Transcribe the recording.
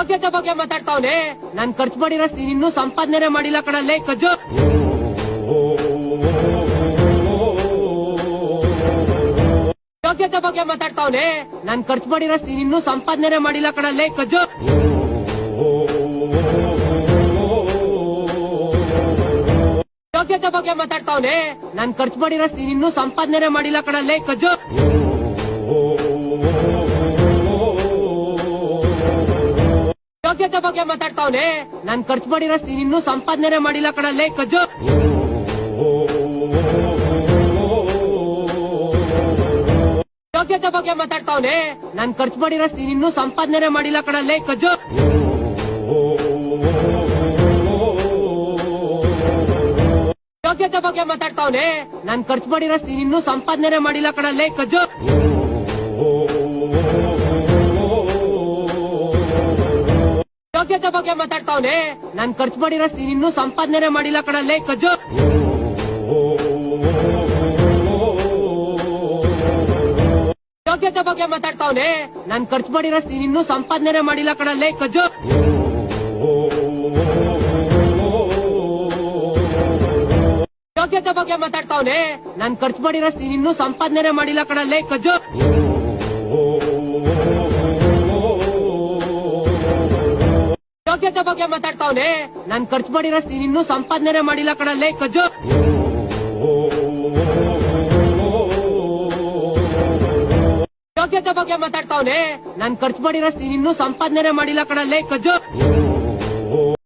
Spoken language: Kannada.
ಯೋಗ್ಯತೆ ಬಗ್ಗೆ ಮಾತಾಡ್ತಾವ್ನೆ. ನಾನ್ ಖರ್ಚು ಮಾಡಿರೋ ಇನ್ನೂ ಸಂಪಾದನೆ ಮಾಡಿಲ್ಲ ಕಣಲ್ಲೇ ಕಜ್ಜು ಯೋಗ್ಯತೆ ಬಗ್ಗೆ ಮಾತಾಡ್ತಾವ್ನೆ. ನಾನ್ ಖರ್ಚು ಮಾಡಿರೋ ಇನ್ನೂ ಸಂಪಾದನೆ ಮಾಡಿಲ್ಲ ಕಣಲ್ಲೇ ಕಜ್ಜು ಯೋಗ್ಯತೆ ಬಗ್ಗೆ ಮಾತಾಡ್ತಾವ್ನೆ. ನಾನ್ ಖರ್ಚು ಮಾಡಿರೋ ಇನ್ನೂ ಸಂಪಾದನೆ ಮಾಡಿಲ್ಲ ಕಣಲ್ಲೇ ಕಜ್ಜು ಯೋಗ್ಯತೆ ಬಗ್ಗೆ ಮಾತಾಡ್ತಾವನೆ. ನಾನ್ ಖರ್ಚು ಮಾಡಿರೋ ಇನ್ನೂ ಸಂಪಾದನೆ ಮಾಡಿಲ್ಲ ಕಣಲ್ಲೇ ಕಜ್ಜು ಯೋಗ್ಯತೆ ಬಗ್ಗೆ ಮಾತಾಡ್ತಾವನೆ. ನಾನ್ ಖರ್ಚು ಮಾಡಿರೋ ಇನ್ನೂ ಸಂಪಾದನೆ ಮಾಡಿಲ್ಲ ಕಣಲ್ಲೇ ಕಜ್ಜು ಯೋಗ್ಯತೆ ಬಗ್ಗೆ ಮಾತಾಡ್ತಾವನೆ. ನಾನ್ ಖರ್ಚು ಮಾಡಿರೋ ಇನ್ನೂ ಸಂಪಾದನೆ ಮಾಡಿಲ್ಲ ಕಣಲ್ಲೇ ಕಜ್ಜು ಯೋಗ್ಯತೆ ಬಗ್ಗೆ ಮಾತಾಡ್ತಾವನೆ. ನಾನ್ ಖರ್ಚು ಮಾಡಿರೋ ಇನ್ನೂ ಸಂಪಾದನೆ ಮಾಡಿಲ್ಲ ಕಣಲ್ಲೇ ಕಜ್ಜು ಯೋಗ್ಯತೆ ಬಗ್ಗೆ ಮಾತಾಡ್ತಾವನೆ. ನಾನ್ ಖರ್ಚು ಮಾಡಿರೋ ಇನ್ನೂ ಸಂಪಾದನೆ ಮಾಡಿಲ್ಲ ಕಣಲ್ಲೇ ಕಜ್ಜು ಯೋಗ್ಯತೆ ಬಗ್ಗೆ ಮಾತಾಡ್ತಾವನೆ. ನಾನ್ ಖರ್ಚು ಮಾಡಿರೋ ಇನ್ನೂ ಸಂಪಾದನೆ ಮಾಡಿಲ್ಲ ಕಣಲ್ಲೇ ಕಜ್ಜು ಯೋಗ್ಯತೆ ಬಗ್ಗೆ ಮಾತಾಡ್ತಾವನೆ. ನಾನ್ ಖರ್ಚು ಮಾಡಿರೋ ಇನ್ನೂ ಸಂಪಾದನೆ ಮಾಡಿಲ್ಲ ಕಣಲ್ಲೇ, ಕಜ್ಜು. ಯೋಗ್ಯತೆ ಬಗ್ಗೆ ಮಾತಾಡ್ತಾವನೆ. ನಾನ್ ಖರ್ಚು ಮಾಡಿರೋ ಇನ್ನೂ ಸಂಪಾದನೆ ಮಾಡಿಲ್ಲ ಕಣಲ್ಲೇ, ಕಜ್ಜು.